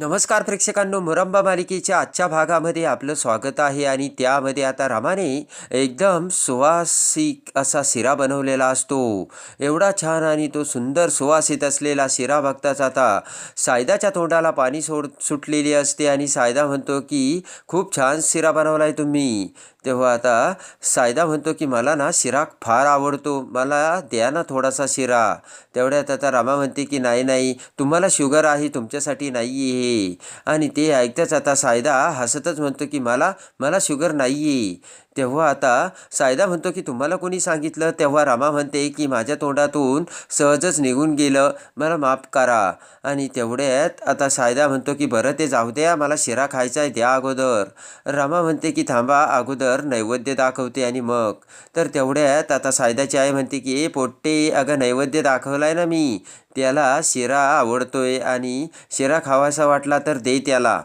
नमस्कार प्रेक्षकांनो मुरंबा मालिकेच्या आजच्या भागामध्ये आपलं स्वागत आहे आणि त्यामध्ये आता रामाने एकदम सुवासिक असा शिरा बनवलेला असतो. एवढा छान आणि तो सुंदर सुवासित असलेला शिरा बघताच आता सायदाच्या तोंडाला पाणी सोड सुटलेली असते आणि सायदा म्हणतो की खूप छान शिरा बनवला आहे तुम्ही. तेव्हा आता सायदा म्हणतो की मला ना शिरा फार आवडतो. मला द्या ना थोडासा शिरा. तेवढ्यात आता रामा म्हणते की नाही नाही. तुम्हाला शुगर आहे तुमच्यासाठी नाही आहे आणि ते ऐकताच आता सायदा हसतच म्हणतो की मला मला शुगर नाही आहे तेव्हा आता सायदा म्हणतो की तुम्हाला कोणी सांगितलं? तेव्हा रामा म्हणते की माझ्या तोंडातून सहजच निघून गेलं. मला माफ करा. आणि तेवढ्यात आता सायदा म्हणतो की बरं ते जाऊ द्या. मला शिरा खायचा आहे द्या अगोदर. रामा म्हणते की थांबा अगोदर नैवेद्य दाखवते आणि मग. तर तेवढ्यात आता सायदाची आई म्हणते की ए पोट्टे अगं नैवेद्य दाखवलाय ना मी. त्याला शिरा आवडतोय आणि शिरा खावासा वाटला तर दे त्याला.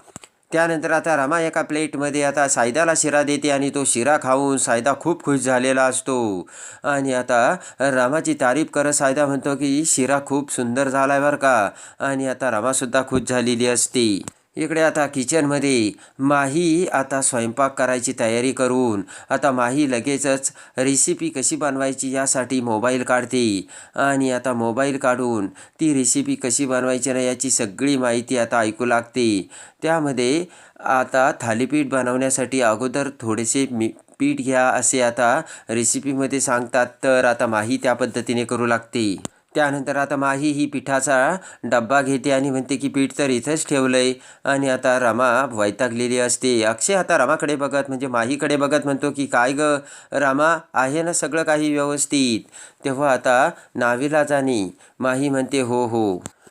त्यानंतर आता रमा एका प्लेटमध्ये आता सायदाला शिरा देते आणि तो शिरा खाऊन सायदा खूप खुश झालेला असतो. आणि आता रामाची तारीफ करत सायदा म्हणतो की शिरा खूप सुंदर झाला आहे बरं का. आणि आता रमासुद्धा खुश झालेली असते. इकडे आता किचनमध्ये माही आता स्वयंपाक करायची तयारी करून आता माही लगेचच रेसिपी कशी बनवायची यासाठी मोबाईल काढते. आणि आता मोबाईल काढून ती रेसिपी कशी बनवायची ना याची सगळी माहिती आता ऐकू लागते. त्यामध्ये आता थालीपीठ बनवण्यासाठी अगोदर थोडेसे मी पीठ घ्या असे आता रेसिपीमध्ये सांगतात तर आता माही त्या पद्धतीने करू लागते. त्यानंतर आता माही ही पिठाचा डब्बा घेते आणि म्हणते की पीठ तर इथंच ठेवलं आहे आणि आता रमा वैतागलेली असते. अक्षय आता रमाकडे बघत म्हणजे माहीकडे बघत म्हणतो की काय ग? रामा आहे ना सगळं काही व्यवस्थित. तेव्हा आता नावीला जाणे माही म्हणते हो हो.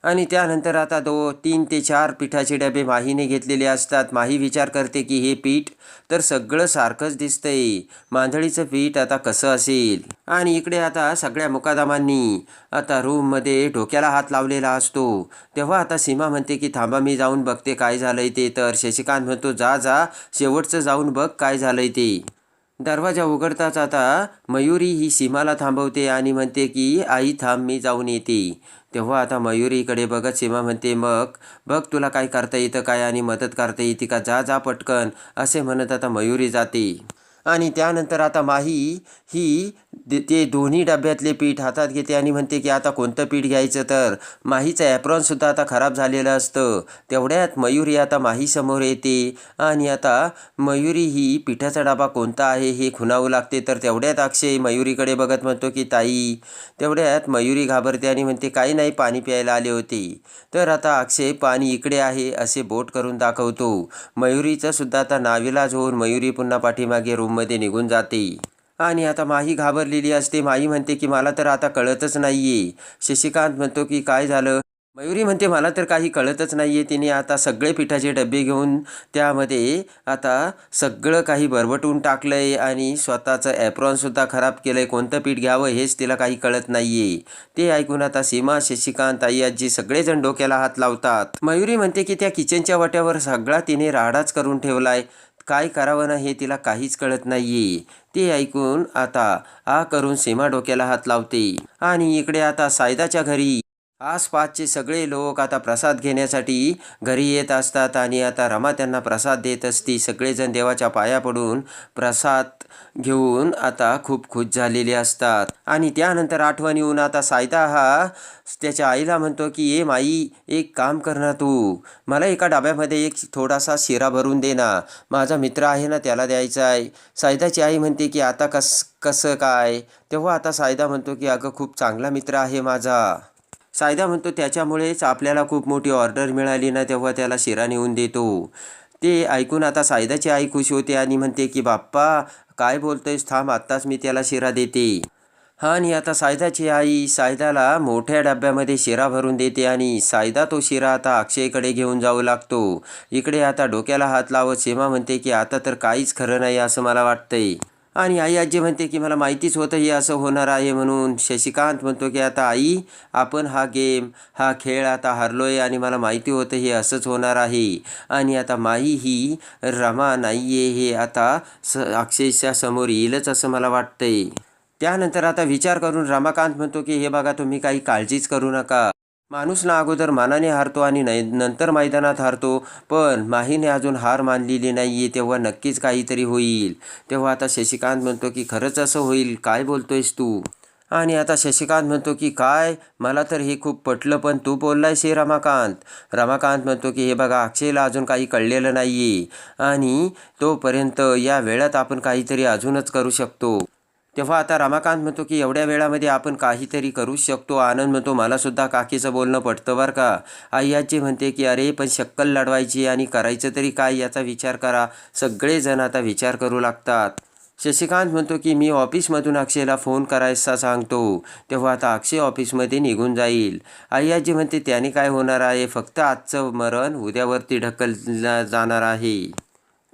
आणि त्यानंतर आता दो तीन ते चार पिठाचे डबे माहीने घेतलेले असतात. माही विचार करते की हे पीठ तर सगळं सारखंच दिसतंय. मांदळीचं पीठ आता कसं असेल? आणि इकडे आता सगळ्या मुकादामांनी आता रूममध्ये डोक्याला हात लावलेला असतो. तेव्हा आता सीमा म्हणते की थांबा मी जाऊन बघते काय झालंय ते. तर शशिकांत म्हणतो जा जा शेवटचं जाऊन बघ काय झालंय ते. दरवाजा उघडताच आता मयुरी ही सीमाला थांबवते आणि म्हणते की आई थांब मी जाऊन येते. तेव्हा आता मयुरीकडे बघत सीमा म्हणते मग बघ तुला काय करता येतं काय आणि मदत करता येते का? जा जा पटकन असे म्हणत आता मयुरी जाते. आणि त्यानंतर आता माही ही ते दोन्ही डब्यातले पीठ हातात घेते आणि म्हणते की आता कोणतं पीठ घ्यायचं तर? माहीचं ॲप्रॉनसुद्धा आता खराब झालेलं असतं. तेवढ्यात मयुरी आता माहीसमोर येते आणि आता मयुरी ही पिठाचा डबा कोणता आहे हे खुणावू लागते. तर तेवढ्यात अक्षय मयुरीकडे बघत म्हणतो की ताई. तेवढ्यात मयुरी घाबरते आणि म्हणते काही नाही पाणी प्यायला आले होते. तर आता अक्षय पाणी इकडे आहे असे बोट करून दाखवतो. मयुरीचं सुद्धा आता नाविलाज होऊन मयुरी पुन्हा पाठीमागे रूममध्ये निघून जाते. आणि आता माही घाबरलेली असते. माही म्हणते की मला तर आता कळतच नाहीये. शशिकांत म्हणतो की काय झालं? मयुरी म्हणते मला तर काही कळतच नाहीये. तिने आता सगळे पिठाचे डबे घेऊन त्यामध्ये आता सगळं काही बरबटून टाकलंय आणि स्वतःचं ॲप्रॉनसुद्धा खराब केलंय. कोणतं पीठ घ्यावं हेच तिला काही कळत नाहीये. ते ऐकून आता सीमा शशिकांत आई आजी सगळेजण डोक्याला हात लावतात. मयुरी म्हणते की त्या किचनच्या वाट्यावर सगळा तिने राडाच करून ठेवलाय. काय करावं ना हे तिला काहीच कळत नाहीये. ते ऐकून आता आ करून सीमा डोक्याला हात लावते. आणि इकडे आता सायदाच्या घरी. आसपासचे सगळे लोक आता प्रसाद घेण्यासाठी घरी येत असतात आणि आता रमा त्यांना प्रसाद देत असती. सगळेजण देवाच्या पाया पडून प्रसाद घेऊन आता खूप खुश झालेले असतात. आणि त्यानंतर आठवण येऊन आता सायदा हा त्याच्या आईला म्हणतो की ए माई एक काम कर ना तू. मला एका डब्यामध्ये एक थोडासा शिरा भरून दे ना. माझा मित्र आहे ना त्याला द्यायचा आहे. सायदाची आई म्हणते की आता कस कसं काय? तेव्हा आता सायदा म्हणतो की अगं खूप चांगला मित्र आहे माझा. सायदा म्हणतो त्याच्यामुळेच आपल्याला खूप मोठी ऑर्डर मिळाली ना तेव्हा त्याला शिरा नेऊन देतो ते. ऐकून आता सायदाची आई खुश होते आणि म्हणते की बाप्पा काय बोलतोयस? थांब आत्ताच मी त्याला शिरा देते. हा आणि आता सायदाची आई सायदाला मोठ्या डब्यामध्ये शिरा भरून देते आणि सायदा तो शिरा आता अक्षयकडे घेऊन जाऊ लागतो. इकडे आता डोक्याला हात लावत सीमा म्हणते की आता तर काहीच खरं नाही असं मला वाटतंय. आणि आई आजी म्हणते की मला माहितीच होतं हे असं होणार आहे म्हणून शशिकांत म्हणतो की आता आई आपण हा गेम हा खेळ आता हरलो आहे आणि मला माहिती होतं हे असंच होणार आहे. आणि आता माई ही रमा नाही आहे हे आता स अक्षयच्या समोर येईलच असं मला वाटतंय. त्यानंतर आता विचार करून रमाकांत म्हणतो की हे बघा तुम्ही काही काळजीच करू नका. माणूस ना अगोदर मानाने हारतो आणि नै नंतर मैदानात हारतो. पण माहीने अजून हार मानलेली नाही आहे तेव्हा नक्कीच काहीतरी होईल. तेव्हा आता शशिकांत म्हणतो की खरंच असं होईल? काय बोलतोयस तू? आणि आता शशिकांत म्हणतो की काय? मला तर हे खूप पटलं पण तू बोललायस हे रमाकांत. रमाकांत म्हणतो की हे बघा अक्षयला अजून काही कळलेलं नाही आहे आणि तोपर्यंत या वेळात आपण काहीतरी अजूनच करू शकतो. तेव्हा आता रमाकांत म्हणतो की एवढ्या वेळामध्ये आपण काहीतरी करू शकतो. आनंद म्हणतो मला सुद्धा काकीचं बोलणं पटतं बरं का. आई आजी म्हणते की अरे पण शक्कल लढवायची आणि करायचं तरी काय याचा विचार करा. सगळेजण आता विचार करू लागतात. शशिकांत म्हणतो की मी ऑफिसमधून अक्षयला फोन करायचा सांगतो. तेव्हा आता अक्षय ऑफिसमध्ये निघून जाईल. आई आजी म्हणते त्याने काय होणार आहे? फक्त आजचं मरण उद्यावरती ढकलला जाणार आहे.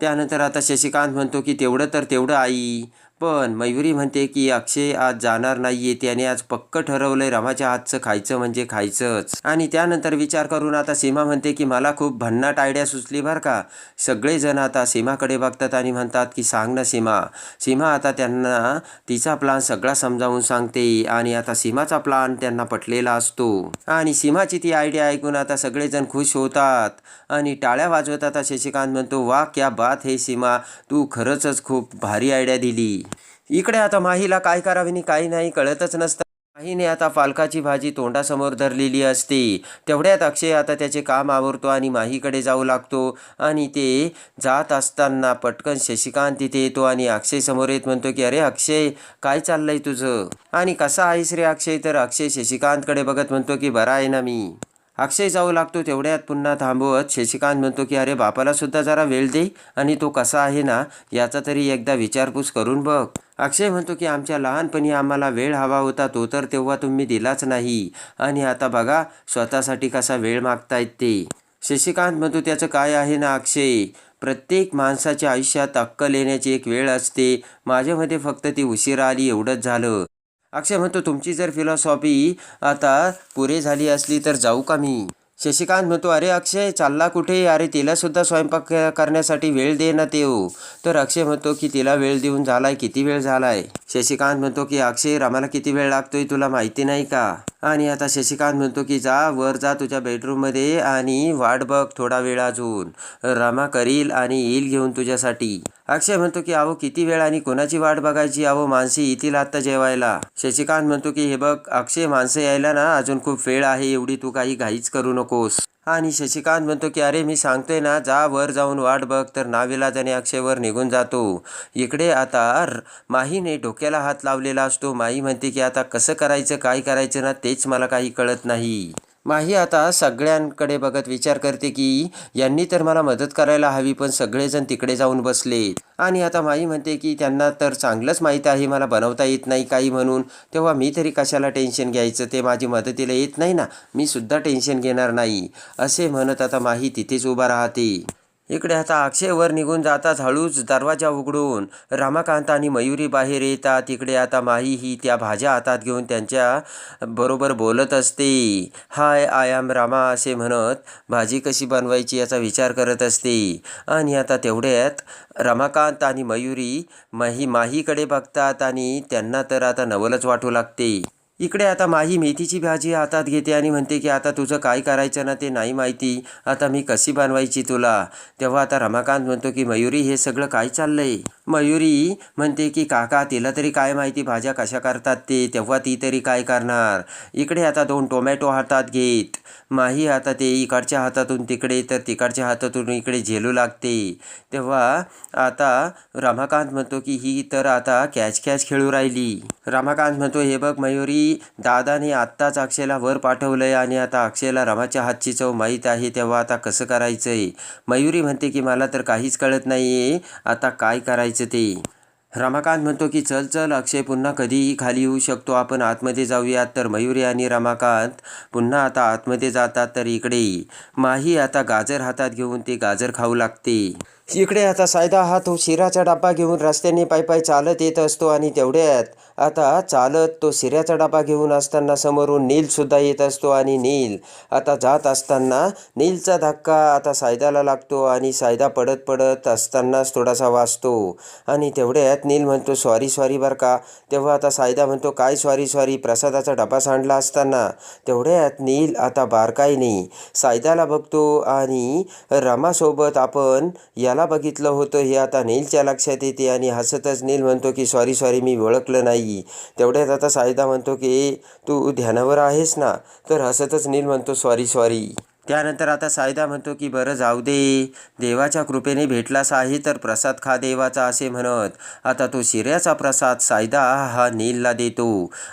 त्यानंतर आता शशिकांत म्हणतो की तेवढं तर तेवढं आई. पण मयुरी म्हणते की अक्षय आज जाणार नाहीये त्याने आज पक्क ठरवलंय रमाच्या हातचं खायचं म्हणजे खायचंच. आणि त्यानंतर विचार करून आता सीमा म्हणते की मला खूप भन्नाट आयडिया सुचली बरं का. सगळेजण आता सीमाकडे बघतात आणि म्हणतात की सांग ना सीमा. सीमा आता त्यांना तिचा प्लान सगळा समजावून सांगते आणि आता सीमाचा प्लान त्यांना पटलेला असतो. आणि सीमाची ती आयडिया ऐकून आता सगळेजण खुश होतात. आणि टाळ्या वाजवत आता शशिकांत म्हणतो वा क्या बात हे सीमा. तू खरंच खूप भारी आयडिया दिली. इकडे आता माहीला काय करावे आणि नाही कळतच नसतं. माहीने आता पालकाची भाजी तोंडासमोर धरलेली असते. तेवढ्यात अक्षय आता त्याचे काम आवरतो आणि माहीकडे जाऊ लागतो. आणि ते जात असताना पटकन शशिकांत तिथे येतो आणि अक्षय समोर येत म्हणतो की अरे अक्षय काय चाललंय तुझं? आणि कसा आहेस रे अक्षय? तर अक्षय शशिकांतकडे बघत म्हणतो की बरा आहे ना मी. अक्षय जाऊ लागतो तेवढ्यात पुन्हा थांबवत शशिकांत म्हणतो की अरे बापाला सुद्धा जरा वेळ दे आणि तो कसा आहे ना याचा तरी एकदा विचारपूस करून बघ. अक्षय म्हणतो की आमच्या लहानपणी आम्हाला वेळ हवा होता तो तर तेव्हा तुम्ही दिलाच नाही. आणि आता बघा स्वतःसाठी कसा वेळ मागतायत ते. शशिकांत म्हणतो त्याचं काय आहे ना अक्षय? प्रत्येक माणसाच्या आयुष्यात अक्कल येण्याची एक वेळ असते. माझ्यामध्ये फक्त ती उशिरा आली एवढंच झालं. अक्षय म्हणतो तुमची जर फिलॉसॉफी आता पुरे झाली असली तर जाऊ का मी? शशिकांत म्हणतो अरे अक्षय चालला कुठे? अरे तिलासुद्धा स्वयंपाक करण्यासाठी वेळ दे ना देऊ. तर अक्षय म्हणतो की तिला वेळ देऊन झालाय किती वेळ झालाय? शशिकांत म्हणतो की अक्षय रामाला किती वेळ लागतोय तुला माहिती नाही का? आणि आता शशिकांत म्हणतो की जा वर जा तुझ्या बेडरूममध्ये आणि वाट बघ थोडा वेळ अजून. रमा करील आणि येईल घेऊन तुझ्यासाठी. अक्षय म्हणतो की अहो किती वेळ आणि कोणाची वाट बघायची? अहो माणसे येतील आत्ता जेवायला. शशिकांत म्हणतो की हे बघ अक्षय माणसे यायला ना अजून खूप वेळ आहे एवढी तू काही घाईच करू नकोस. आणि शशिकांत म्हणतो की अरे मी सांगतोय ना जा वर जाऊन वाट बघ तर नाविलाजाने अक्षयवर निघून जातो. इकडे आता माहीने डोक्याला हात लावलेला असतो. माही म्हणते की आता कसं करायचं काय करायचं ना तेच मला काही कळत नाही. माही आता सगळ्यांकडे बघत विचार करते की यांनी तर मला मदत करायला हवी पण सगळेजण तिकडे जाऊन बसले. आणि आता माई म्हणते की त्यांना तर चांगलंच माहीत आहे मला बनवता येत नाही काही म्हणून. तेव्हा मी तरी कशाला टेन्शन घ्यायचं? ते माझी मदतीला येत नाही ना? मी सुद्धा टेन्शन घेणार नाही. असे म्हणत आता माही तिथेच उभा राहते. इकडे आता अक्षयवर निघून जाताच हळूच दरवाजा उघडून रमाकांत आणि मयुरी बाहेर येतात. इकडे आता माही ही त्या भाज्या हातात घेऊन त्यांच्या बरोबर बोलत असते. हाय आय एम रामा असे म्हणत भाजी कशी बनवायची याचा विचार करत असते. आणि आता तेवढ्यात रमाकांत आणि मयुरी माही माहीकडे बघतात आणि त्यांना तर आता नवलच वाटू लागते. इकडे आता माही मेथीची भाजी हातात घेते आणि म्हणते की आता तुझं काय करायचं ना ते नाही माहिती. आता मी कशी बनवायची तुला? तेव्हा आता रमाकांत म्हणतो की मयुरी हे सगळं काय चाललंय? मयुरी म्हणते की काका तिला तरी काय माहिती भाज्या कशा करतात ते? तेव्हा ती तरी काय करणार? इकडे आता दोन टोमॅटो हातात घेत. माही आता ते इकडच्या हातातून तिकडे तर तिकडच्या हातातून इकडे झेलू लागते. तेव्हा आता रमाकांत म्हणतो की ही तर आता कॅच कॅच खेळू राहिली. रमाकांत म्हणतो हे बघ मयुरी दादाने आत्ताच अक्षयला वर पाठवलं आहे आणि आता अक्षयला रमाच्या हातची चव माहीत आहे तेव्हा आता कसं करायचं आहे मयुरी म्हणते की मला तर काहीच कळत नाही आहे आता काय करायचं ते? रमाकांत म्हणतो की चल चल अक्षय पुन्हा कधीही खाली येऊ शकतो. आपण आतमध्ये जाऊयात. तर मयुरी आणि रमाकांत पुन्हा आता आतमध्ये जातात तर इकडे माही आता गाजर हातात घेऊन ते गाजर खाऊ लागते. इकडे आता सायदा हा तो शिराचा डबा घेऊन रस्त्याने पायी पायी चालत येत असतो आणि तेवढ्यात आता चालत तो शिऱ्याचा डबा घेऊन असताना समोरून नीलसुद्धा येत असतो आणि नील आता जात असताना नीलचा धक्का आता सायदाला लागतो आणि सायदा पडत पडत असतानाच थोडासा वाचतो. आणि तेवढ्यात तेवढ्यात नील म्हणतो सॉरी सॉरी बरं का. तेव्हा आता सायदा म्हणतो काय सॉरी सॉरी प्रसादाचा डबा सांडला असताना. तेवढ्यात नील आता बारकाईने सायदाला बघतो आणि रमासोबत आपण याला बघितलं होतं हे आता नीलच्या लक्षात येते आणि हसतच नील म्हणतो की सॉरी सॉरी मी ओळखलं नाही तेवढ्यात आता सायदा म्हणतो की तू ध्यानावर आहेस ना? तर हसतच नील म्हणतो सॉरी सॉरी त्यानंतर आता सायदा म्हणतो की बरं जाऊ दे. देवाच्या कृपेने भेटलास आहे तर प्रसाद खा देवाचा असे म्हणत. आता तो शिऱ्याचा प्रसाद सायदा हा नीलला देतो.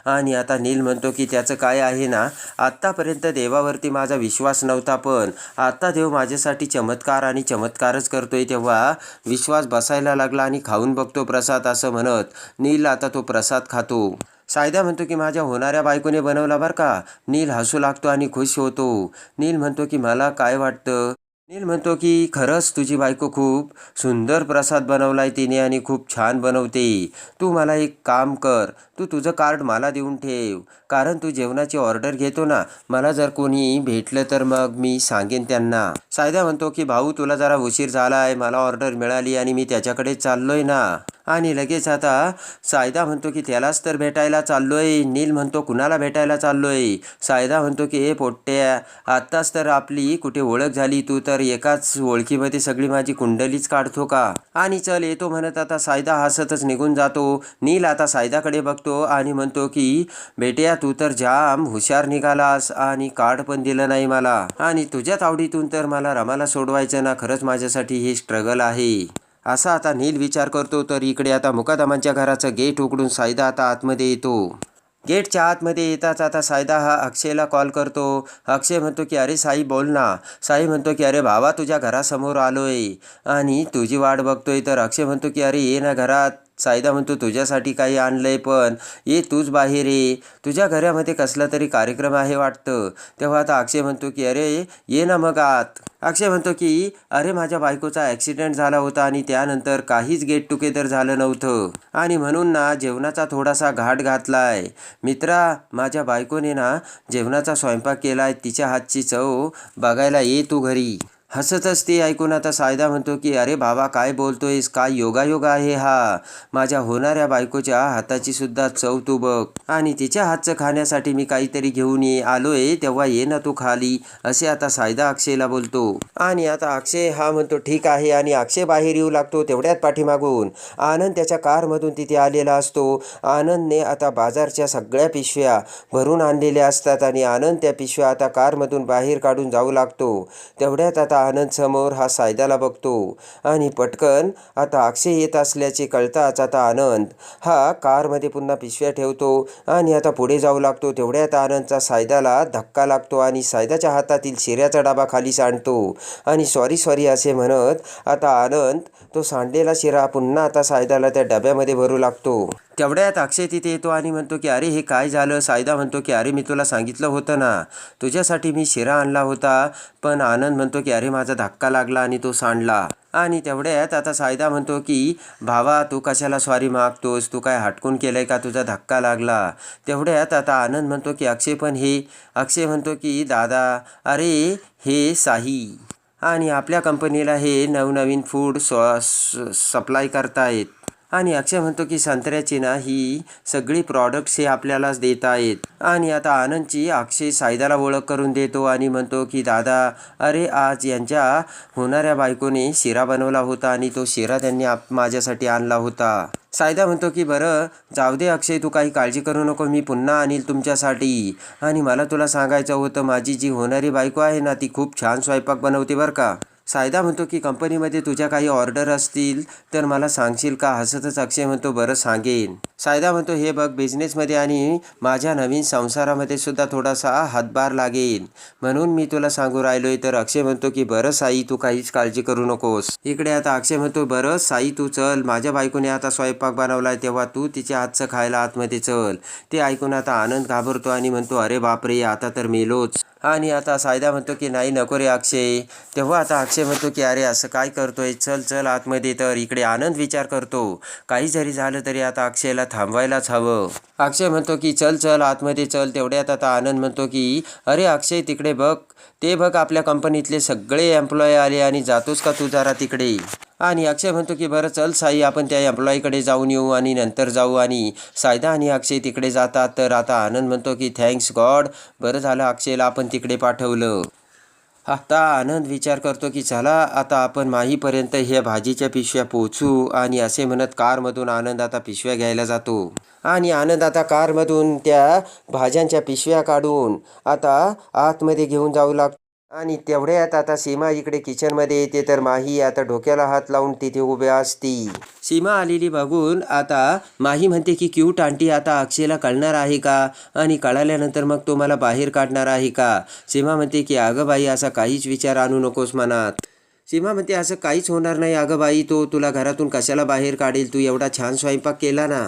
आणि आता नील म्हणतो की त्याचं काय आहे ना आत्तापर्यंत देवावरती माझा विश्वास नव्हता पण आता देव माझ्यासाठी चमत्कार आणि चमत्कारच करतोय तेव्हा विश्वास बसायला लागला आणि खाऊन बघतो प्रसाद असं म्हणत नील आता तो प्रसाद खातो. सायदा म्हणतो की माझ्या होणाऱ्या बायकोने बनवला बरं का. नील हसू लागतो आणि खुश होतो. नील म्हणतो की मला काय वाटतं? नील म्हणतो की खरंच तुझी बायको खूप सुंदर प्रसाद बनवलाय तिने आणि खूप छान बनवते. तू मला एक काम कर. तू तुझं कार्ड मला देऊन ठेव. कारण तू जेवणाची ऑर्डर घेतो ना मला जर कोणी भेटलं तर मग मी सांगेन त्यांना. सायदा म्हणतो की भाऊ तुला जरा उशीर झाला आहे मला ऑर्डर मिळाली आणि मी त्याच्याकडे चाललोय ना. आणि लगेच आता सायदा म्हणतो की त्यालाच तर भेटायला चाललोय. नील म्हणतो कुणाला भेटायला चाललोय? सायदा म्हणतो की हे पोट्ट्या आत्ताच तर आपली कुठे ओळख झाली तू तर एकाच ओळखीमध्ये सगळी माझी कुंडलीच काढतो का? आणि चल येतो म्हणत आता सायदा हसतच निघून जातो. नील आता सायदाकडे बघतो आणि म्हणतो की बेट्या तू तर जाम हुशार निघालास आणि कार्ड पण दिलं नाही मला. आणि तुझ्याच आवडीतून तर मला रमाला सोडवायचं ना खरंच माझ्यासाठी हे स्ट्रगल आहे. असा आता नील विचार करतो तर इकडे आता मुकादमांच्या घराचं गेट उघडून सायदा आता आतमध्ये येतो. गेटच्या आतमध्ये येताच आता सायदा हा अक्षयला कॉल करतो. अक्षय म्हणतो की अरे साई बोल ना. साई म्हणतो की अरे भावा तुझ्या घरासमोर आलो आहे आणि तुझी वाट बघतोय तर अक्षय म्हणतो की अरे ये ना घरात. सायदा म्हणतो तुझ्यासाठी काही आणलंय पण ये तूच बाहेर ये. तुझ्या घरामध्ये कसला तरी कार्यक्रम आहे वाटतं. तेव्हा आता अक्षय म्हणतो की अरे ये ना मग आत. अक्षय म्हणतो की अरे माझ्या बायकोचा ॲक्सिडेंट झाला होता आणि त्यानंतर काहीच गेट टुगेदर झालं नव्हतं. आणि म्हणून ना जेवणाचा थोडासा घाट घातलाय. मित्रा माझ्या बायकोने ना जेवणाचा स्वयंपाक केलाय तिच्या हातची चव बघायला ये तू घरी. हसतच ते ऐकून आता सायदा म्हणतो की अरे बाबा काय बोलतोयस? काय योगायोग आहे हा? माझ्या होणाऱ्या बायकोच्या हाताची सुद्धा चव तू बघ. आणि तिच्या हातचं खाण्यासाठी मी काहीतरी घेऊन ये आलोय तेव्हा ये ना तू खाली असे आता सायदा अक्षयला बोलतो. आणि आता अक्षय हा म्हणतो ठीक आहे. आणि अक्षय बाहेर येऊ लागतो तेवढ्यात पाठीमागून. आनंद त्याच्या कारमधून तिथे आलेला असतो. आनंदने आता बाजारच्या सगळ्या पिशव्या भरून आणलेल्या असतात आणि आनंद त्या पिशव्या आता कारमधून बाहेर काढून जाऊ लागतो. तेवढ्यात आता आनंद समोर हा सायदाला बघतो. आणि पटकन आता अक्षय येत असल्याचे कळताच आता आनंद हा कारमध्ये पुन्हा पिशव्या ठेवतो आणि आता पुढे जाऊ लागतो. तेवढ्यात आनंदचा सायदाला धक्का लागतो आणि सायदाच्या हातातील शिऱ्याचा डाबा खाली सांडतो. आणि सॉरी सॉरी असे म्हणत आता आनंद तो सांडलेला शिरा पुन्हा आता सायदाला त्या डब्यामध्ये भरू लागतो. तेवढ्यात अक्षय तिथे येतो आणि म्हणतो की अरे हे काय झालं? सायदा म्हणतो की अरे मी तुला सांगितलं होतं ना तुझ्यासाठी मी शिरा आणला होता पण आनंद म्हणतो की अरे माझा धक्का लागला आणि तो सांडला. आणि तेवढ्यात आता सायदा म्हणतो की भावा तू कशाला स्वारी मागतोस? तू काय हटकून केलंय का? तुझा धक्का लागला. तेवढ्यात आता आनंद म्हणतो की अक्षय पण हे अक्षय म्हणतो की दादा अरे हे साही. आणि आपल्या कंपनीला हे नवनवीन फूड सॉ सप्लाय करतायत. आणि अक्षय म्हणतो की संत्र्याची ना ही सगळी प्रॉडक्ट्स हे आपल्यालाच देत आहेत आणि आता आनंदची अक्षय सायदाला ओळख करून देतो आणि म्हणतो की दादा अरे आज यांच्या होणाऱ्या बायकोने शिरा बनवला होता आणि तो शिरा त्यांनी आप माझ्यासाठी आणला होता. सायदा म्हणतो की बरं जाऊ दे अक्षय तू काही काळजी करू नको मी पुन्हा आणील तुमच्यासाठी. आणि मला तुला सांगायचं होतं माझी जी होणारी बायको आहे ना ती खूप छान स्वयंपाक बनवते बरं का. सायदा म्हणतो की कंपनीमध्ये तुझ्या काही ऑर्डर असतील तर मला सांगशील का? हसतच अक्षय म्हणतो बरं सांगेन. सायदा म्हणतो हे बघ बिझनेसमध्ये आणि माझ्या नवीन संसारामध्ये सुद्धा थोडासा हातभार लागेल. म्हणून मी तुला सांगू राहिलोय. तर अक्षय म्हणतो की बरं साई तू काहीच काळजी करू नकोस. इकडे आता अक्षय म्हणतो बरं साई तू चल. माझ्या बायकोने आता स्वयंपाक बनवलाय तेव्हा तू तिच्या हातचं खायला आतमध्ये चल. ते ऐकून आता आनंद घाबरतो आणि म्हणतो अरे बापरे आता तर मेलोच. आणि आता सायदा म्हणतो की नाही नको रे अक्षय. तेव्हा आता अक्षय म्हणतो की अरे असं काय करतोय? चल चल आतमध्ये. तर इकडे आनंद विचार करतो. काही जरी झालं तरी आता अक्षयला थांबवायलाच हवं. अक्षय म्हणतो की चल चल आतमध्ये चल. तेवढ्यात आता आनंद म्हणतो की अरे अक्षय तिकडे बघ. ते बघ आपल्या कंपनीतले सगळे एम्प्लॉय आले आणि जातोस का तू जरा तिकडे? आणि अक्षय म्हणतो की बरं चल साई आपण त्या एम्प्लॉईकडे जाऊन येऊ आणि नंतर जाऊ. आणि सायदा आणि अक्षय तिकडे जातात. तर आता आनंद म्हणतो की थँक्स गॉड. बरं झालं अक्षयला आपण तिकडे पाठवलं. आता आनंद विचार करतो की चला आता आपण माहीपर्यंत ह्या भाजीच्या पिशव्या पोचू आणि असे म्हणत कारमधून आनंद आता पिशव्या घ्यायला जातो. आणि आनंद आता कारमधून त्या भाज्यांच्या पिशव्या काढून आता आतमध्ये घेऊन जाऊ लागतो. आणि तेवढ्यात आता सीमा इकडे किचनमध्ये येते तर माही आता डोक्याला हात लावून तिथे उभ्या असती. सीमा आलेली बघून आता माही म्हणते की क्यूट आंटी आता अक्षयला कळणार आहे का? आणि कळाल्यानंतर मग तो मला बाहेर काढणार आहे का? सीमा म्हणते की अगं बाई असा काहीच विचार आणू नकोस मनात. सीमा म्हणते असं काहीच होणार नाही अगं बाई तो तुला घरातून कशाला बाहेर काढेल? तू एवढा छान स्वयंपाक केला ना.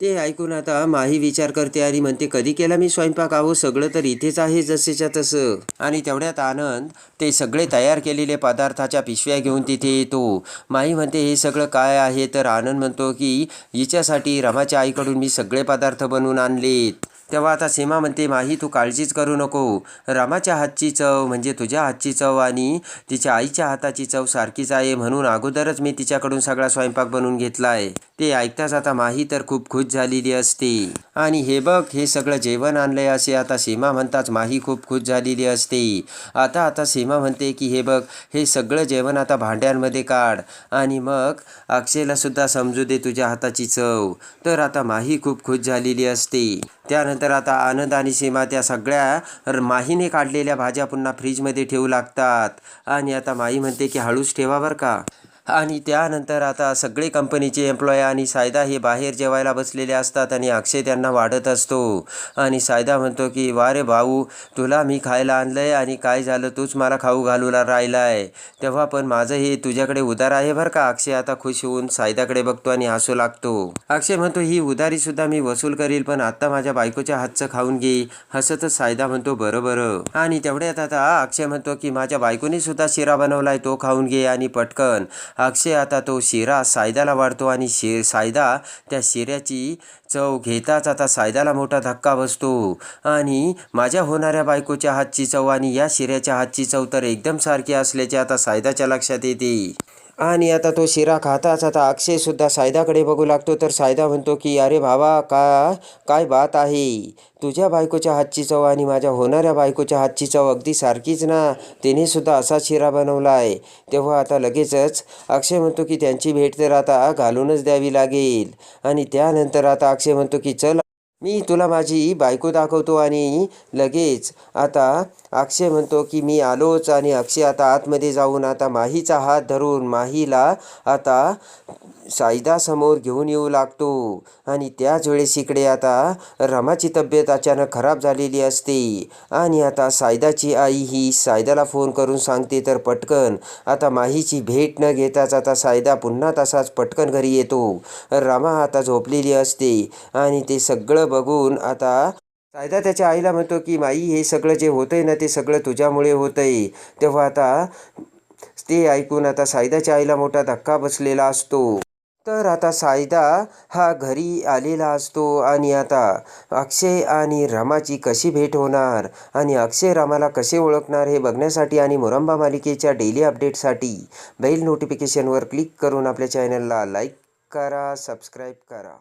ते ऐकून आता माही विचार करते आणि म्हणते कधी केला मी स्वयंपाक? आहो सगळं तर इथेच आहे जसेच्या तसं. आणि तेवढ्यात आनंद ते सगळे तयार केलेले पदार्थाच्या पिशव्या घेऊन तिथे येतो. माही म्हणते हे सगळं काय आहे? तर आनंद म्हणतो की हिच्यासाठी रमाच्या आईकडून मी सगळे पदार्थ बनवून आणलेत. तेव्हा आता सीमा म्हणते माही तू काळजीच करू नको. रामाच्या हातची चव म्हणजे तुझ्या हातची चव आणि तिच्या आईच्या हाताची चव सारखीच आहे म्हणून अगोदरच मी तिच्याकडून सगळा स्वयंपाक बनवून घेतला आहे. ते ऐकताच आता माही तर खूप खुश झालेली असते. आणि हे बघ हे सगळं जेवण आणलंय असे आता सीमा म्हणताच माही खूप खुश झालेली असते. आता आता सीमा म्हणते की हे बघ हे सगळं जेवण आता भांड्यांमध्ये काढ. आणि मग अक्षयला सुद्धा समजू दे तुझ्या हाताची चव. तर आता माही खूप खुश झालेली असते. त्यानंतर आता आनंद आणि सीमा त्या सगळ्या माहीने काढलेल्या भाज्या पुन्हा फ्रीजमध्ये ठेवू लागतात. आणि आता माही म्हणते की हळूच ठेवा बरं का. आणि त्यानंतर आता सगळे कंपनीचे एम्प्लॉय आणि सायदा हे बाहेर जेवायला बसलेले असतात आणि अक्षय त्यांना वाढत असतो. आणि सायदा म्हणतो की वा रे भाऊ तुला मी खायला आणलंय आणि काय झालं तूच मला खाऊ घालूला राहिलाय. तेव्हा पण माझं हे तुझ्याकडे उदार आहे बरं का? अक्षय आता खुश होऊन सायदाकडे बघतो आणि हसू लागतो. अक्षय म्हणतो ही उधारी सुद्धा मी वसूल करील पण आता माझ्या बायकोच्या हातचं खाऊन घे. हसतच सायदा म्हणतो बरं बरं. आणि तेवढ्यात आता अक्षय म्हणतो की माझ्या बायकोने सुद्धा शिरा बनवलाय तो खाऊन घे आणि पटकन. अक्षय आता तो शिरा सायदाला वाढतो आणि शि सायदा त्या शिऱ्याची चव घेताच आता सायदाला मोठा धक्का बसतो. आणि माझ्या होणाऱ्या बायकोच्या हातची चव आणि या शिऱ्याच्या हातची चव तर एकदम सारखी असल्याचे आता सायदाच्या लक्षात येते. आणि आता तो शिरा खाताच आता अक्षयसुद्धा सायदाकडे बघू लागतो. तर सायदा म्हणतो की अरे भावा का काय बात आहे? तुझ्या बायकोच्या हातची चव आणि माझ्या होणाऱ्या बायकोच्या हातची चव अगदी सारखीच ना? तिने सुद्धा असा शिरा बनवला आहे तेव्हा आता लगेचच अक्षय म्हणतो की त्यांची भेट तर आता घालूनच द्यावी लागेल. आणि त्यानंतर आता अक्षय म्हणतो की चल मी तुला माझी बायको दाखवतो आणि लगेच आता अक्षय म्हणतो की मी आलोच आणि अक्षय आता आतमध्ये जाऊन आता माहीचा हात धरून माहीला आता सायदासमोर घेऊन येऊ लागतो. आणि त्याच वेळेस इकडे आता रमाची तब्येत अचानक खराब झालेली असते. आणि आता सायदाची आई ही सायदाला फोन करून सांगते तर पटकन आता माहीची भेट न घेताच आता सायदा पुन्हा तसाच पटकन घरी येतो. रमा आता झोपलेली असते आणि ते सगळं बघून आता सायदा त्याच्या आईला म्हणतो की माई हे सगळं जे होतंय ना ते सगळं तुझ्यामुळे होतंय. तेव्हा आता ते ऐकून आता सायदाच्या आईला मोठा धक्का बसलेला असतो. तर आता सायदा हा घरी आलेला असतो आणि आता अक्षय आणि रामाची कशी भेट होणार? आणि अक्षय रामाला कसे ओळखणार हे बघण्यासाठी आणि मुरंबा मालिकेच्या डेली अपडेटसाठी बेल नोटिफिकेशनवर क्लिक करून आपल्या चॅनलला लाईक करा सबस्क्राईब करा.